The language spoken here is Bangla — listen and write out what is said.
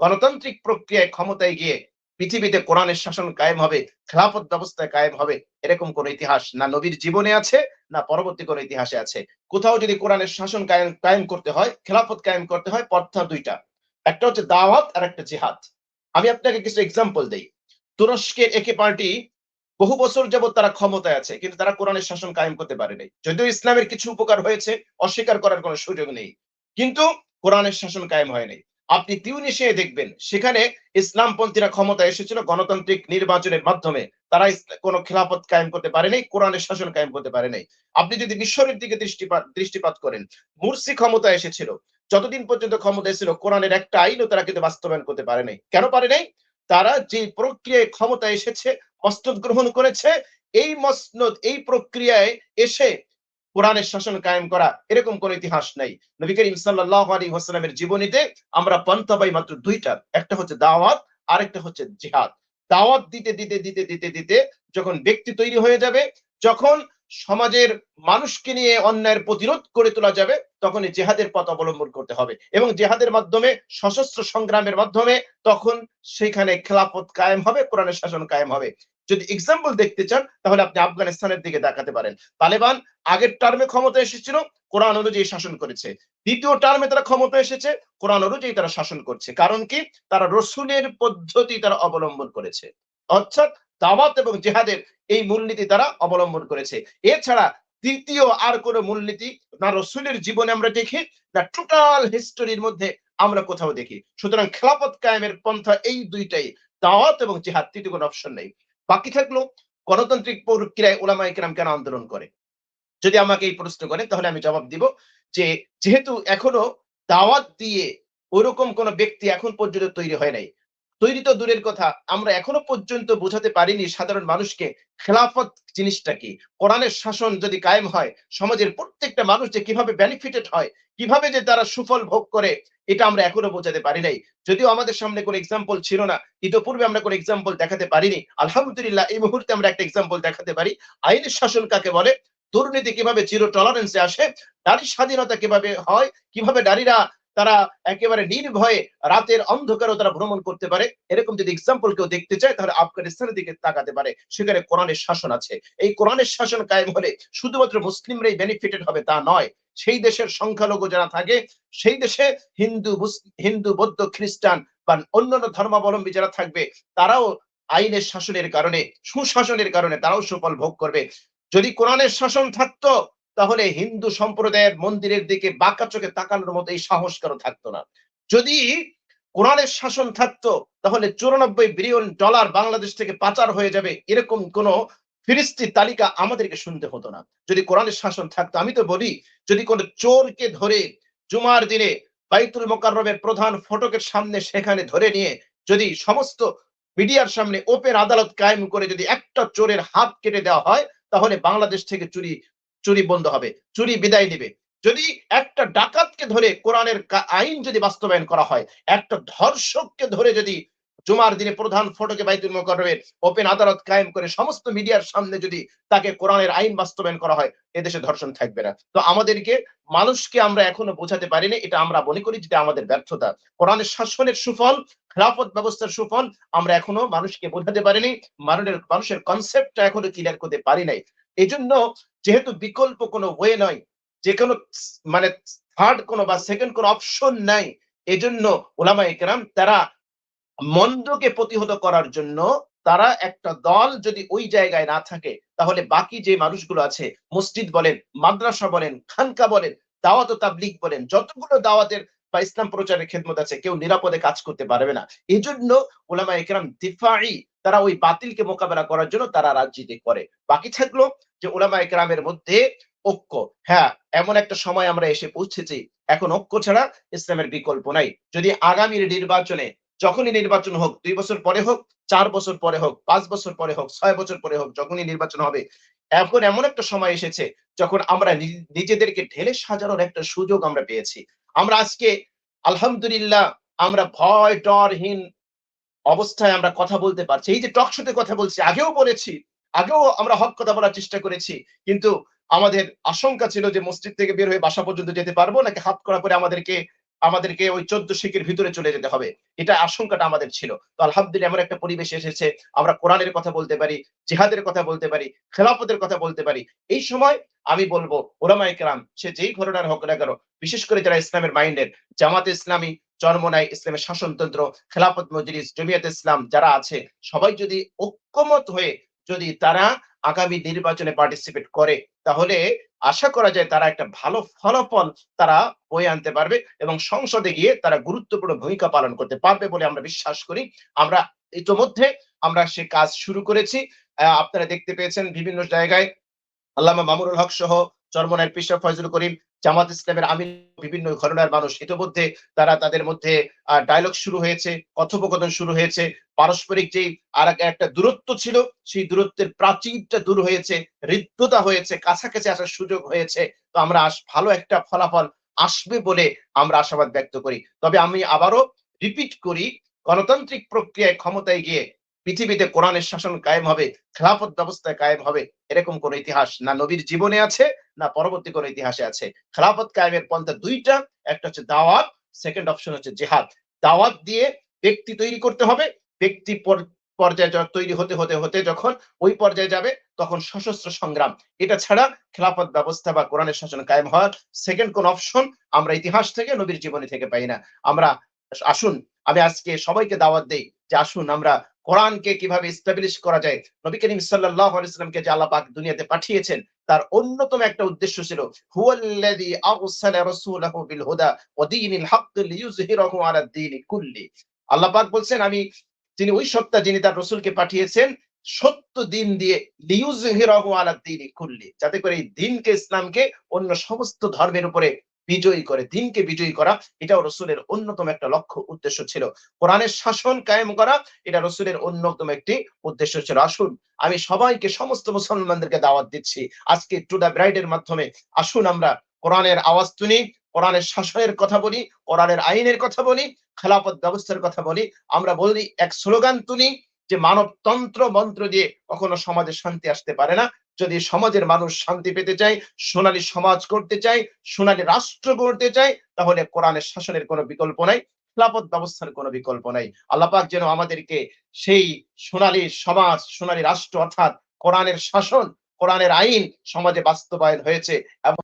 গণতান্ত্রিক প্রক্রিয়ায় ক্ষমতায় গিয়ে পৃথিবীতে কোরআনের শাসন কায়েম হবে, খেলাফত ব্যবস্থায় কায়েম হবে, এরকম কোন ইতিহাস না নবীর জীবনে আছে, না পরবর্তী কোন ইতিহাসে আছে। কোথাও যদি কোরআনের শাসন কায়েম করতে হয়, খেলাফত কায়েম করতে হয় পথটা দুইটা। একটা হচ্ছে দাওয়াত, আর একটা জিহাদ। আমি আপনাকে কিছু এক্সাম্পল দেই। তুরস্কের একে পার্টি বহু বছর যাবত তারা ক্ষমতায় আছে, কিন্তু তারা কোরআনের শাসন কায়েম করতে পারে নাই যদিও ইসলামের কিছু উপকার হয়েছে, অস্বীকার করার কোনো সুযোগ নেই। কিন্তু কোরআনের শাসন কায়েম হয় নাই। আপনি তিউনিশিয়ায় দেখবেন, সেখানে ইসলামপন্থীরা ক্ষমতা এসেছিল গণতান্ত্রিক নির্বাচনের মাধ্যমে। তারা কোনো খেলাফত কায়েম করতে পারে নাই, কোরআনের শাসন কায়েম করতে পারে নাই। আপনি যদি মিশরের দিকে দৃষ্টিপাত দৃষ্টিপাত করেন, মুরসি ক্ষমতা এসেছিল, যতদিন পর্যন্ত ক্ষমতা এসেছিল কোরআনের একটা আইনও তারা কিন্তু বাস্তবায়ন করতে পারে নাই। কেন পারে নাই? তারা যে প্রক্রিয়ায় ক্ষমতা এসেছে, মসনদ গ্রহণ করেছে, এই মসনদ, এই প্রক্রিয়ায় এসে কোরআনের শাসন কায়েম করা এরকম কোন ইতিহাস নাই। নবী করিম সাল্লাল্লাহু আলাইহি ওয়াসাল্লামের জীবনীতে আমরা পন্থা পাই মাত্র দুইটা। একটা হচ্ছে দাওয়াত, আরেকটা হচ্ছে জিহাদ। দাওয়াত দিতে দিতে দিতে দিতে দিতে যখন ব্যক্তি তৈরি হয়ে যাবে, যখন সমাজের মানুষকে নিয়ে অন্যায়ের প্রতিরোধ করে তোলা যাবে তখন জেহাদের পথ অবলম্বন করতে হবে এবং জেহাদের মাধ্যমে সশস্ত্র সংগ্রামের মাধ্যমে তখন সেখানে খেলাফত কায়েম হবে, কোরআনের শাসন কায়েম হবে। যদি এক্সাম্পল দেখতে চান, তাহলে আপনি আফগানিস্তানের দিকে দেখাতে পারেন। তালেবান আগের টার্মে ক্ষমতা এসেছিল, কোরআন অনুযায়ী শাসন করেছে। দ্বিতীয় টার্মে তারা ক্ষমতা এসেছে, কোরআন অনুযায়ী তারা শাসন করছে। কারণ কি? তারা রসুলের পদ্ধতি তারা অবলম্বন করেছে। অর্থাৎ দাওয়াত এবং জেহাদের এই মূলনীতি তারা অবলম্বন করেছে। এছাড়া তৃতীয় আর কোন মূলনীতি না রসুলের জীবনে আমরা দেখি, না টোটাল হিস্টোরির মধ্যে আমরা কোথাও দেখি। সুতরাং খেলাপথ কায়েমের পন্থা এই দুইটাই। দাওয়াত এবং জেহাদ, তৃতীয় কোনো অপশন নেই। বাকি থাকল, গণতান্ত্রিক প্রক্রিয়ায় ওলামা ইকরাম কেন আন্দোলন করে? যদি আমাকে এই প্রশ্ন করেন, তাহলে আমি জবাব দিব যে, যেহেতু এখনও দাওয়াত দিয়ে ওরকম কোন ব্যক্তি এখন পর্যন্ত তৈরি হয় নাই তৈরি তো দূরের কথা। আমরা এখনও পর্যন্ত বোঝাতে পারিনি সাধারণ মানুষকে খেলাফত জিনিসটা কি। কোরআনের শাসন যদি কায়েম হয়, সমাজের প্রত্যেকটা মানুষ যে কীভাবে বেনিফিটেড হয়, কীভাবে যে তারা সুফল ভোগ করে, এটা আমরা এখনও বোঝাতে পারি নাই। যদিও আমাদের সামনে কোনো এক্সাম্পল ছিল না, ইতোপূর্বে আমরা কোনো এক্সাম্পল দেখাতে পারিনি। আলহামদুলিল্লাহ, এই মুহূর্তে আমরা একটা এক্সাম্পল দেখাতে পারি। আইনের শাসন কাকে বলে? দুর্নীতি কীভাবে জিরো টলারেন্সে আসে? নারী স্বাধীনতা কীভাবে হয়? কীভাবে নারীরা তারা একেবারে নির্ভয়ে রাতের অন্ধকারও তারা ভ্রমণ করতে পারে। এরকম যদি এক্সাম্পল কেউ দেখতে চায়, তাহলে আফগানিস্তানের দিকে তাকাতে পারে। সেখানে কোরআনের শাসন আছে। এই কোরআনের শাসন কায়েম হলে শুধুমাত্র মুসলিমরাই বেনিফিটেড হবে তা নয়। সেই দেশের সংখ্যালঘু যারা থাকে, সেই দেশে হিন্দু হিন্দু, বৌদ্ধ, খ্রিস্টান বা অন্যান্য ধর্মাবলম্বী যারা থাকবে, তারাও আইনের শাসনের কারণে, সুশাসনের কারণে তারাও সুফল ভোগ করবে। যদি কোরআনের শাসন থাকতো তাহলে হিন্দু সম্প্রদায়ের মন্দিরের দিকে বাঁকা চোখে তাকানোর মতো এই সাহস কারও থাকতো না? যদি কোরআনের শাসন থাকতো, তাহলে চুরানব্বই বিলিয়ন ডলার বাংলাদেশ থেকে পাচার হয়ে যাবে এরকম কোন ফিরিস্তি তালিকা আমাদেরকে শুনতে হতো না। যদি কোরআনের শাসন থাকতো, আমি তো বলি, যদি কোন চোরকে ধরে জুমার দিনে বাইতুল মোকাররমের প্রধান ফটকের সামনে সেখানে ধরে নিয়ে, যদি সমস্ত মিডিয়ার সামনে ওপেন আদালত কায়েম করে যদি একটা চোরের হাত কেটে দেওয়া হয়, তাহলে বাংলাদেশ থেকে চুরি চুরি বন্ধ হবে, চুরি বিদায় নিবে যদি একটা ডাকাতকে ধরে কোরআনের আইন যদি বাস্তবায়ন করা হয়, একটা ধর্ষককে ধরে যদি জুমার দিনে প্রধান ফটকে বাইতুল মোকরমের ওপেন আদালত কায়েম করে সমস্ত মিডিয়ার সামনে যদি তাকে কোরআনের আইন বাস্তবায়ন করা হয়, এদেশে ধর্ষণ থাকবে না। তো আমাদেরকে, মানুষকে আমরা এখনও বোঝাতে পারিনি, এটা আমরা মনে করি যেটা আমাদের ব্যর্থতা। কোরআনের শাসনের সুফল, খেলাফত ব্যবস্থার সুফল, আমরা এখনও মানুষকে বোঝাতে পারিনি, মানুষের মানুষের কনসেপ্টটা এখনও ক্লিয়ার করতে পারি নাই। এই জন্য যেহেতু বিকল্প কোনো ওয়ে নয়, যে কোনো মানে থার্ড কোনো বা সেকেন্ড কোনো অপশন নাই, এজন্য ওলামা একরাম তারা মন্দকে প্রতিহত করার জন্য তারা একটা দল যদি ওই জায়গায় না থাকে, তাহলে বাকি যে মানুষগুলো আছে, মসজিদ বলেন, মাদ্রাসা বলেন, খানকা বলেন, দাওয়াত তাবলিক বলেন, যতগুলো দাওয়াতের বা ইসলাম প্রচারের খেদমত আছে, কেউ নিরাপদে কাজ করতে পারবে না। এই জন্য ওলামা একরাম দিফাই তারা ওই বাতিলকে মোকাবেলা করার জন্য তারা রাজনীতি করে। বাকি থাকল যে ওলামা একরামের মধ্যে ঐক্য। হ্যাঁ এমন একটা সময় আমরা এসে পৌঁছেছি, এখন ঐক্য ছাড়া ইসলামের বিকল্প নাই। যদি আগামীর নির্বাচনে যখনই নির্বাচন হোক, দুই বছর পরে হোক, চার বছর পরে হোক, পাঁচ বছর পরে হোক, ছয় বছর পরে হোক, যখনই নির্বাচন হবে, এখন এমন একটা সময় এসেছে যখন আমরা নিজেদেরকে ঢেলে সাজানোর একটা সুযোগ আমরা পেয়েছি। আমরা আজকে আলহামদুলিল্লাহ আমরা ভয়, ডরহীন অবস্থায় আমরা কথা বলতে পারছি। এই যে টক শোতে কথা বলছি, আগেও বলেছি, আগেও আমরা হক কথা বলার চেষ্টা করেছি, কিন্তু আমাদের আশঙ্কা ছিল যে মসজিদ থেকে বের হয়ে বাসা পর্যন্ত যেতে পারব, নাকি হাত করা পরে আমাদেরকে আমাদেরকে ওই চোদ্দ শিখের ভিতরে চলে যেতে হবে। এটা আশঙ্কাটা আমাদের ছিল। তো আলহামদুলিল্লাহ এমন একটা পরিবেশ এসেছে, আমরা কোরআনের কথা বলতে পারি, জিহাদের কথা বলতে পারি, খেলাফতের কথা বলতে পারি। এই সময় আমি বলব ওলামাই কেরাম, সে যেই ঘটনার হোক না কেন, বিশেষ করে যারা ইসলামের মাইন্ডের জামাত ইসলামী চরমনাই ইসলামের শাসনতন্ত্র, খেলাফত মজলিস, জমিয়ত ইসলাম যারা আছে, সবাই যদি ঐক্যমত হয়ে যদি তারা আগামী নির্বাচনে পার্টিসিপেট করে, তাহলে আশা করা যায় তারা একটা ভালো ফলাফল তারা বয়ে আনতে পারবে এবং সংসদে গিয়ে তারা গুরুত্বপূর্ণ ভূমিকা পালন করতে পারবে বলে আমরা বিশ্বাস করি। আমরা ইতোমধ্যে আমরা সে কাজ শুরু করেছি। আপনারা দেখতে পেয়েছেন বিভিন্ন জায়গায় আল্লামা মামুনুল হক সহ চরমনায় পিশা ফয়জুল করিম, জামাত ইসলামের আমির, বিভিন্ন ঘটনার মানুষ। ইতিমধ্যে তারা তাদের মধ্যে ডায়লগ শুরু হয়েছে, কথোপকথন শুরু হয়েছে। পারস্পরিক যেই আর একটা দূরত্ব ছিল, সেই দূরত্বের প্রাচীরটা দূর হয়েছে, হৃদ্যতা হয়েছে, কাছাকাছি আসার সুযোগ হয়েছে। তো আমরা ভালো একটা ফলাফল আসবে বলে আমরা আশাবাদ ব্যক্ত করি। তবে আমি আবারও রিপিট করি, গণতান্ত্রিক প্রক্রিয়ায় ক্ষমতায় গিয়ে পৃথিবীতে কোরআনের শাসন কায়েম হবে, খেলাফত ব্যবস্থায় কায়েম হবে, এরকম কোন ইতিহাস না নবীর জীবনে আছে, না পরবর্তী কোন ইতিহাসে আছে। খেলাফত কায়েমের পন্থা দুইটা, একটা হচ্ছে দাওয়াত সেকেন্ড অপশন হচ্ছে জেহাদ। দাওয়াত দিয়ে ব্যক্তি তৈরি করতে হবে, ব্যক্তি পর্যায়ে তৈরি হতে হতে হতে যখন ওই পর্যায়ে যাবে, তখন সশস্ত্র সংগ্রাম। এটা ছাড়া খেলাফত ব্যবস্থা বা কোরআনের শাসন কায়েম হওয়ার সেকেন্ড কোন অপশন আমরা ইতিহাস থেকে, নবীর জীবনী থেকে পাই না। আমরা, আসুন, আমি আজকে সবাইকে দাওয়াত দেই যে আসুন আমরা কোরআনকে কীভাবে এস্টাবলিশ করা যায়? নবী করিম সাল্লাল্লাহু আলাইহি সাল্লামকে যে আল্লাহ পাক দুনিয়াতে পাঠিয়েছেন, তার অন্যতম একটা উদ্দেশ্য ছিল, হুয়াল্লাযী আরসালা রাসূলাহু বিল হুদা ওয়া দীনিল হক লিইয়ুযহিরাহু আলা দ্বীনি কুল্লি। আল্লাহ পাক বলছেন, আমি তিনি ওই সত্তা যিনি তার রসুলকে পাঠিয়েছেন, সত্য দিন দিয়ে লিইয়ুযহিরাহু আলা দ্বীনি কুল্লি। যাতে করে এই দিনকে, ইসলামকে অন্য সমস্ত ধর্মের উপরে বিজয়ী করে, দিনকে বিজয়ী করা, এটাও রসুলের অন্যতম একটা লক্ষ্য, উদ্দেশ্য ছিল। কোরআনের শাসন কায়েম করা, এটা রসুলের অন্যতম একটি উদ্দেশ্য ছিল। আসুন, আমি সবাইকে, সমস্ত মুসলমানদেরকে দাওয়াত দিচ্ছি। আজকে টু দা ব্রাইডের মাধ্যমে আসুন আমরা কোরআনের আওয়াজ তুলি, কোরআনের শাসনের কথা বলি, কোরআনের আইনের কথা বলি, খেলাফত ব্যবস্থার কথা বলি, আমরা বলি, এক স্লোগান তুলি যে মানবতন্ত্র মন্ত্র দিয়ে কখনো সমাজে শান্তি আসতে পারে না। যদি সমাজের মানুষ শান্তি পেতে চায়, সোনালী সমাজ করতে চায়, সোনালী রাষ্ট্র গড়তে চায়, তাহলে কোরআনের শাসনের কোনো বিকল্প নাই, খেলাফত ব্যবস্থার কোনো বিকল্প নাই। আল্লাহ পাক যেন আমাদেরকে সেই সোনালী সমাজ, সোনালী রাষ্ট্র অর্থাৎ কোরআনের শাসন, কোরআনের আইন সমাজে বাস্তবায়ন হয়েছে এবং